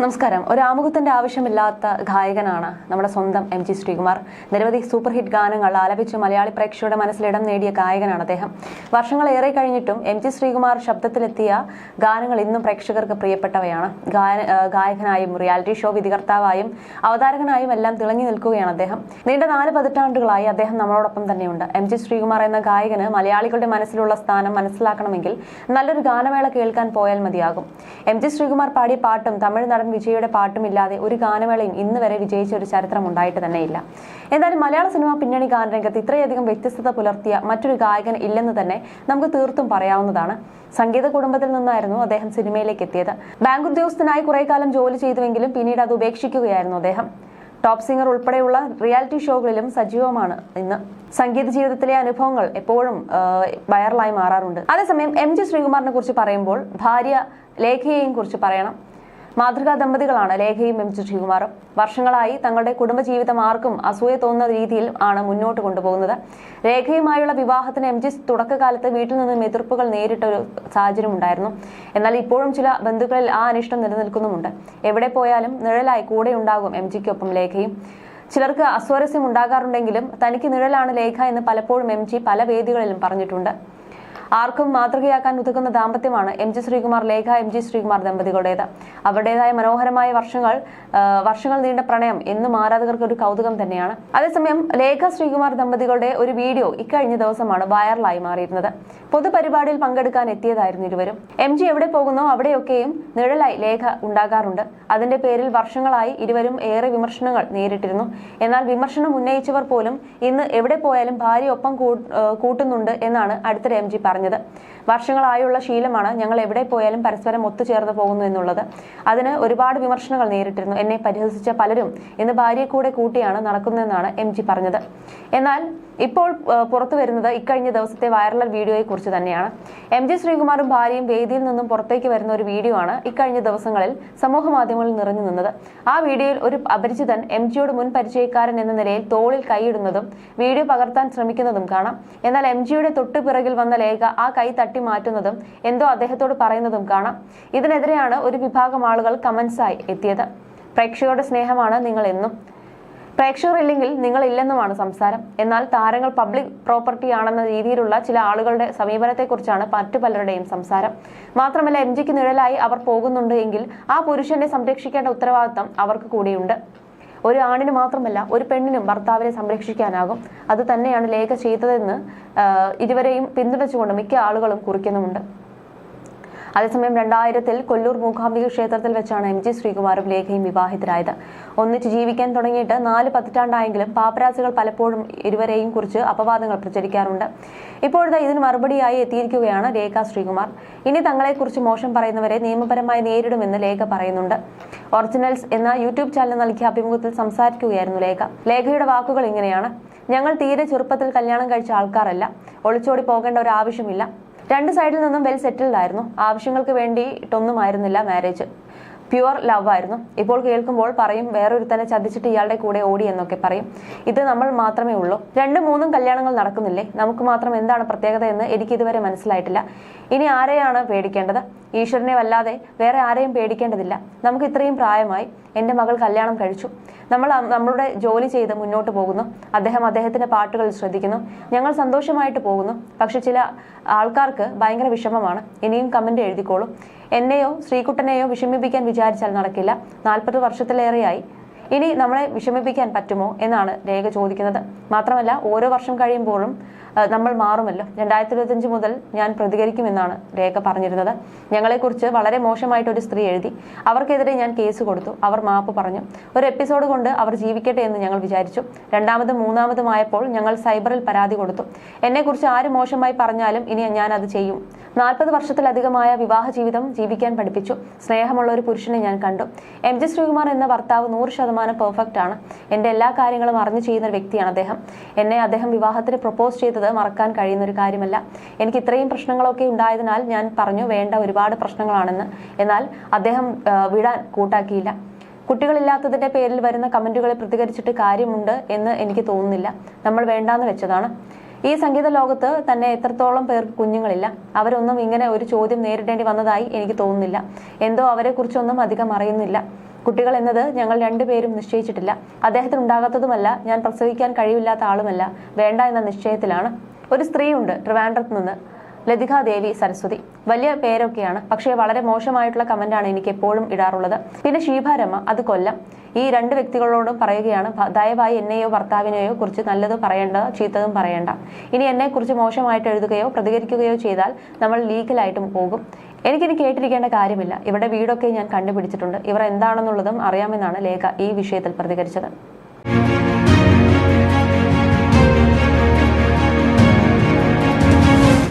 നമസ്കാരം. ഒരു ആമുഖത്തിന്റെ ആവശ്യമില്ലാത്ത ഗായകനാണ് നമ്മുടെ സ്വന്തം എം ജി ശ്രീകുമാർ. നിരവധി സൂപ്പർ ഹിറ്റ് ഗാനങ്ങൾ ആലപിച്ച് മലയാളി പ്രേക്ഷകരുടെ മനസ്സിൽ ഇടം നേടിയ ഗായകനാണ് അദ്ദേഹം. വർഷങ്ങളേറെ കഴിഞ്ഞിട്ടും എം ജി ശ്രീകുമാർ ശബ്ദത്തിലെത്തിയ ഗാനങ്ങൾ ഇന്നും പ്രേക്ഷകർക്ക് പ്രിയപ്പെട്ടവയാണ്. ഗായ- ഗായകനായും റിയാലിറ്റി ഷോ വിധികർത്താവായും അവതാരകനായും എല്ലാം തിളങ്ങി നിൽക്കുകയാണ് അദ്ദേഹം. നീണ്ട നാല് പതിറ്റാണ്ടുകളായി അദ്ദേഹം നമ്മളോടൊപ്പം തന്നെയുണ്ട്. എം ജി ശ്രീകുമാർ എന്ന ഗായകന് മലയാളികളുടെ മനസ്സിലുള്ള സ്ഥാനം മനസ്സിലാക്കണമെങ്കിൽ നല്ലൊരു ഗാനമേള കേൾക്കാൻ പോയാൽ മതിയാകും. എം ജി ശ്രീകുമാർ പാടിയ പാട്ടും തമിഴ് നടൻ വിജയുടെ പാട്ടുമില്ലാതെ ഒരു ഗാനമേളയും ഇന്ന് വരെ വിജയിച്ച ഒരു ചരിത്രം ഉണ്ടായിട്ട് തന്നെയില്ല. എന്തായാലും മലയാള സിനിമ പിന്നണി ഗാനരംഗത്ത് ഇത്രയധികം വ്യത്യസ്തത പുലർത്തിയ മറ്റൊരു ഗായകൻ ഇല്ലെന്ന് തന്നെ നമുക്ക് തീർത്തും പറയാവുന്നതാണ്. സംഗീത കുടുംബത്തിൽ നിന്നായിരുന്നു അദ്ദേഹം സിനിമയിലേക്ക് എത്തിയത്. ബാങ്ക് ഉദ്യോഗസ്ഥനായി കുറെ കാലം ജോലി ചെയ്തുവെങ്കിലും പിന്നീട് അത് ഉപേക്ഷിക്കുകയായിരുന്നു അദ്ദേഹം. ടോപ്പ് സിംഗർ ഉൾപ്പെടെയുള്ള റിയാലിറ്റി ഷോകളിലും സജീവമാണ് ഇന്ന്. സംഗീത ജീവിതത്തിലെ അനുഭവങ്ങൾ എപ്പോഴും വൈറലായി മാറാറുണ്ട്. അതേസമയം എം ജി ശ്രീകുമാറിനെ കുറിച്ച് പറയുമ്പോൾ ഭാര്യ ലേഖയെയും കുറിച്ച് പറയണം. മാതൃകാ ദമ്പതികളാണ് ലേഖയും എം ജി ശ്രീകുമാറും വർഷങ്ങളായി തങ്ങളുടെ കുടുംബജീവിതം ആർക്കും അസൂയ തോന്നുന്ന രീതിയിൽ ആണ് മുന്നോട്ട് കൊണ്ടുപോകുന്നത്. രേഖയുമായുള്ള വിവാഹത്തിന് എം ജി തുടക്കകാലത്ത് വീട്ടിൽ നിന്നും എതിർപ്പുകൾ നേരിട്ട ഒരു സാഹചര്യം ഉണ്ടായിരുന്നു. എന്നാൽ ഇപ്പോഴും ചില ബന്ധുക്കളിൽ ആ അനിഷ്ടം നിലനിൽക്കുന്നുമുണ്ട്. എവിടെ പോയാലും നിഴലായി കൂടെ ഉണ്ടാകും എം ജിക്കൊപ്പം ലേഖയും. ചിലർക്ക് അസ്വാരസ്യം ഉണ്ടാകാറുണ്ടെങ്കിലും തനിക്ക് നിഴലാണ് ലേഖ എന്ന് പലപ്പോഴും എം ജി പല വേദികളിലും പറഞ്ഞിട്ടുണ്ട്. ആർക്കും മാതൃകയാക്കാൻ ഉതകുന്ന ദാമ്പത്യമാണ് M G Sreekumar Lekha M G Sreekumar ദമ്പതികളുടേത്. അവരുടേതായ മനോഹരമായ വർഷങ്ങൾ വർഷങ്ങൾ നീണ്ട പ്രണയം എന്നും ആരാധകർക്ക് ഒരു കൗതുകം തന്നെയാണ്. അതേസമയം ലേഖ ശ്രീകുമാർ ദമ്പതികളുടെ ഒരു വീഡിയോ ഇക്കഴിഞ്ഞ ദിവസമാണ് വൈറലായി മാറിയിരുന്നത്. പൊതുപരിപാടിയിൽ പങ്കെടുക്കാൻ എത്തിയതായിരുന്നു ഇരുവരും. എം ജി എവിടെ പോകുന്നോ അവിടെയൊക്കെയും നിഴലായി ലേഖ ഉണ്ടാകാറുണ്ട്. അതിന്റെ പേരിൽ വർഷങ്ങളായി ഇരുവരും ഏറെ വിമർശനങ്ങൾ നേരിട്ടിരുന്നു. എന്നാൽ വിമർശനം ഉന്നയിച്ചവർ പോലും ഇന്ന് എവിടെ പോയാലും ഭാര്യ ഒപ്പം കൂട്ടുന്നുണ്ട് എന്നാണ് അടുത്തിടെ എം ജി പറഞ്ഞത്. വർഷങ്ങളായുള്ള ശീലമാണ് ഞങ്ങൾ എവിടെ പോയാലും പരസ്പരം ഒത്തുചേർന്ന് പോകുന്നു എന്നുള്ളത്. അതിന് ഒരുപാട് വിമർശനങ്ങൾ നേരിട്ടിരുന്നു. എന്നെ പരിഹസിച്ച പലരും ഇന്ന് ഭാര്യയെ കൂടെ കൂട്ടിയാണ് നടക്കുന്നതെന്നാണ് എം ജി പറഞ്ഞത്. എന്നാൽ ഇപ്പോൾ പുറത്തു വരുന്നത് ഇക്കഴിഞ്ഞ ദിവസത്തെ വൈറൽ വീഡിയോയെ കുറിച്ച് തന്നെയാണ്. എം ജി ശ്രീകുമാറും ഭാര്യയും വേദിയിൽ നിന്നും പുറത്തേക്ക് വരുന്ന ഒരു വീഡിയോ ആണ് ഇക്കഴിഞ്ഞ ദിവസങ്ങളിൽ സമൂഹ മാധ്യമങ്ങളിൽ നിറഞ്ഞു നിന്നത്. ആ വീഡിയോയിൽ ഒരു അപരിചിതൻ എം ജിയോട് മുൻ പരിചയക്കാരൻ എന്ന നിലയിൽ തോളിൽ കൈയിടുന്നതും വീഡിയോ പകർത്താൻ ശ്രമിക്കുന്നതും കാണാം. എന്നാൽ എം ജിയുടെ തൊട്ടു പിറകിൽ വന്ന ലേഖ ആ കൈ തട്ടി മാറ്റുന്നതും എന്തോ അദ്ദേഹത്തോട് പറയുന്നതും കാണാം. ഇതിനെതിരെയാണ് ഒരു വിഭാഗം ആളുകൾ കമന്റ്സായി എത്തിയത്. പ്രേക്ഷകരുടെ സ്നേഹമാണ് നിങ്ങൾ എന്നും. നിങ്ങൾ ഇല്ലെന്നുമാണ് സംസാരം. എന്നാൽ താരങ്ങൾ പബ്ലിക് പ്രോപ്പർട്ടി ആണെന്ന രീതിയിലുള്ള ചില ആളുകളുടെ സമീപനത്തെക്കുറിച്ചാണ് മറ്റു പലരുടെയും സംസാരം. മാത്രമല്ല എം ജിക്ക് നിഴലായി അവർ പോകുന്നുണ്ട് എങ്കിൽ ആ പുരുഷനെ സംരക്ഷിക്കേണ്ട ഉത്തരവാദിത്തം അവർക്ക് കൂടിയുണ്ട്. ഒരു ആണിന് മാത്രമല്ല ഒരു പെണ്ണിനും ഭർത്താവിനെ സംരക്ഷിക്കാനാകും. അത് തന്നെയാണ് ലേഖ ചെയ്തതെന്ന് ഇരുവരെയും പിന്തുണച്ചുകൊണ്ട് മിക്ക ആളുകളും കുറിക്കുന്നുമുണ്ട്. അതേസമയം രണ്ടായിരത്തിൽ കൊല്ലൂർ മൂകാംബിക ക്ഷേത്രത്തിൽ വെച്ചാണ് എം ജി ശ്രീകുമാറും ലേഖയും വിവാഹിതരായത്. ഒന്നിച്ച് ജീവിക്കാൻ തുടങ്ങിയിട്ട് നാല് പതിറ്റാണ്ടായെങ്കിലും പാപ്പരാസികൾ പലപ്പോഴും ഇരുവരെയും കുറിച്ച് അപവാദങ്ങൾ പ്രചരിക്കാറുണ്ട്. ഇപ്പോഴത്തെ ഇതിന് മറുപടിയായി എത്തിയിരിക്കുകയാണ് രേഖ ശ്രീകുമാർ. ഇനി തങ്ങളെക്കുറിച്ച് മോശം പറയുന്നവരെ നിയമപരമായി നേരിടുമെന്ന് ലേഖ പറയുന്നുണ്ട്. ഒറിജിനൽസ് എന്ന യൂട്യൂബ് ചാനൽ നൽകിയ അഭിമുഖത്തിൽ സംസാരിക്കുകയായിരുന്നു ലേഖ. ലേഖയുടെ വാക്കുകൾ ഇങ്ങനെയാണ്. ഞങ്ങൾ തീരെ ചെറുപ്പത്തിൽ കല്യാണം കഴിച്ച ആൾക്കാരല്ല. ഒളിച്ചോടി പോകേണ്ട ഒരു ആവശ്യമില്ല രണ്ട് സൈഡിൽ നിന്നും വെൽ സെറ്റിൽഡ് ആയിരുന്നു. ആവശ്യങ്ങൾക്ക് വേണ്ടിയിട്ടൊന്നും ആയിരുന്നില്ല മാരേജ് പ്യുവർ ലവ് ആയിരുന്നു. ഇപ്പോൾ കേൾക്കുമ്പോൾ പറയും വേറൊരുത്തനെ ചതിച്ചിട്ട് ഇയാളുടെ കൂടെ ഓടി എന്നൊക്കെ പറയും. ഇത് നമ്മൾ മാത്രമേ ഉള്ളൂ. രണ്ടും മൂന്നും കല്യാണങ്ങൾ നടക്കുന്നില്ലേ? നമുക്ക് മാത്രം എന്താണ് പ്രത്യേകത എന്ന് എനിക്ക് ഇതുവരെ മനസ്സിലായിട്ടില്ല. ഇനി ആരെയാണ് പേടിക്കേണ്ടത്? ഈശ്വരനെ വല്ലാതെ വേറെ ആരെയും പേടിക്കേണ്ടതില്ല. നമുക്ക് ഇത്രയും പ്രായമായി എന്റെ മകൾ കല്യാണം കഴിച്ചു. നമ്മൾ നമ്മളുടെ ജോലി ചെയ്ത് മുന്നോട്ട് പോകുന്നു. അദ്ദേഹം അദ്ദേഹത്തിന്റെ പാട്ടുകൾ ശ്രദ്ധിക്കുന്നു. ഞങ്ങൾ സന്തോഷമായിട്ട് പോകുന്നു. പക്ഷെ ചില ആൾക്കാർക്ക് ഭയങ്കര വിഷമമാണ്. ഇനിയും കമന്റ് എഴുതിക്കോളും. എന്നെയോ ശ്രീകുട്ടനെയോ വിഷമിപ്പിക്കാൻ വിചാരിച്ചാൽ നടക്കില്ല. നാൽപ്പത് വർഷത്തിലേറെയായി. ഇനി നമ്മളെ വിഷമിപ്പിക്കാൻ പറ്റുമോ എന്നാണ് രേഖ ചോദിക്കുന്നത്. മാത്രമല്ല ഓരോ വർഷം കഴിയുമ്പോഴും നമ്മൾ മാറുമല്ലോ. രണ്ടായിരത്തി ഇരുപത്തിയഞ്ച് മുതൽ ഞാൻ പ്രതികരിക്കുമെന്നാണ് രേഖ പറഞ്ഞിരുന്നത്. ഞങ്ങളെക്കുറിച്ച് വളരെ മോശമായിട്ട് ഒരു സ്ത്രീ എഴുതി അവർക്കെതിരെ ഞാൻ കേസ് കൊടുത്തു. അവർ മാപ്പ് പറഞ്ഞു. ഒരു എപ്പിസോഡ് കൊണ്ട് അവർ ജീവിക്കട്ടെ എന്ന് ഞങ്ങൾ വിചാരിച്ചു. രണ്ടാമതും മൂന്നാമതുമായപ്പോൾ ഞങ്ങൾ സൈബറിൽ പരാതി കൊടുത്തു. എന്നെക്കുറിച്ച് ആര് മോശമായി പറഞ്ഞാലും ഇനി ഞാൻ അത് ചെയ്യും. നാൽപ്പത് വർഷത്തിലധികമായ വിവാഹ ജീവിതം ജീവിക്കാൻ പഠിപ്പിച്ചു. സ്നേഹമുള്ള ഒരു പുരുഷനെ ഞാൻ കണ്ടു. എം ജി ശ്രീകുമാർ എന്ന ഭർത്താവ് നൂറ് ശതമാനം പെർഫെക്റ്റ് ആണ്. എന്റെ എല്ലാ കാര്യങ്ങളും അറിഞ്ഞു ചെയ്യുന്ന ഒരു വ്യക്തിയാണ് അദ്ദേഹം. എന്നെ അദ്ദേഹം വിവാഹത്തിന് പ്രപ്പോസ് ചെയ്തത് മറക്കാൻ കഴിയുന്ന ഒരു കാര്യമല്ല. എനിക്ക് ഇത്രയും പ്രശ്നങ്ങളൊക്കെ ഉണ്ടായതിനാൽ ഞാൻ പറഞ്ഞു വേണ്ട ഒരുപാട് പ്രശ്നങ്ങളാണെന്ന്. എന്നാൽ അദ്ദേഹം വിടാൻ കൂട്ടാക്കിയില്ല. കുട്ടികളില്ലാത്തതിന്റെ പേരിൽ വരുന്ന കമന്റുകളെ പ്രതികരിച്ചിട്ട് കാര്യമുണ്ട് എന്ന് എനിക്ക് തോന്നുന്നില്ല. നമ്മൾ വേണ്ടാന്ന് വെച്ചതാണ്. ഈ സംഗീത ലോകത്ത് തന്നെ എത്രത്തോളം പേർക്ക് കുഞ്ഞുങ്ങളില്ല? അവരൊന്നും ഇങ്ങനെ ഒരു ചോദ്യം നേരിടേണ്ടി വന്നതായി എനിക്ക് തോന്നുന്നില്ല. എന്തോ അവരെക്കുറിച്ചൊന്നും അധികം അറിയുന്നില്ല. കുട്ടികൾ എന്നത് ഞങ്ങൾ രണ്ടുപേരും നിശ്ചയിച്ചിട്ടില്ല. അദ്ദേഹത്തിന് ഉണ്ടാകാത്തതുമല്ല ഞാൻ പ്രസവിക്കാൻ കഴിവില്ലാത്ത ആളുമല്ല വേണ്ട എന്ന നിശ്ചയത്തിലാണ്. ഒരു സ്ത്രീയുണ്ട് ട്രിവാൻഡ്രത്ത് നിന്ന്. ലതിക ദേവി സരസ്വതി. വലിയ പേരൊക്കെയാണ്. പക്ഷേ വളരെ മോശമായിട്ടുള്ള കമന്റാണ് എനിക്ക് എപ്പോഴും ഇടാറുള്ളത്. പിന്നെ ശീഭാരമ്മ അത് കൊല്ലം. ഈ രണ്ട് വ്യക്തികളോടും പറയുകയാണ് ദയവായി എന്നെയോ ഭർത്താവിനെയോ കുറിച്ച് നല്ലത് പറയേണ്ട ചീത്തതും പറയേണ്ട. ഇനി എന്നെ കുറിച്ച് മോശമായിട്ട് എഴുതുകയോ പ്രതികരിക്കുകയോ ചെയ്താൽ നമ്മൾ ലീഗലായിട്ടും പോകും. എനിക്കിനി കേട്ടിരിക്കേണ്ട കാര്യമില്ല. ഇവിടെ വീടൊക്കെ ഞാൻ കണ്ടുപിടിച്ചിട്ടുണ്ട്. ഇവർ എന്താണെന്നുള്ളതും അറിയാമെന്നാണ് ലേഖ ഈ വിഷയത്തിൽ പ്രതികരിച്ചത്.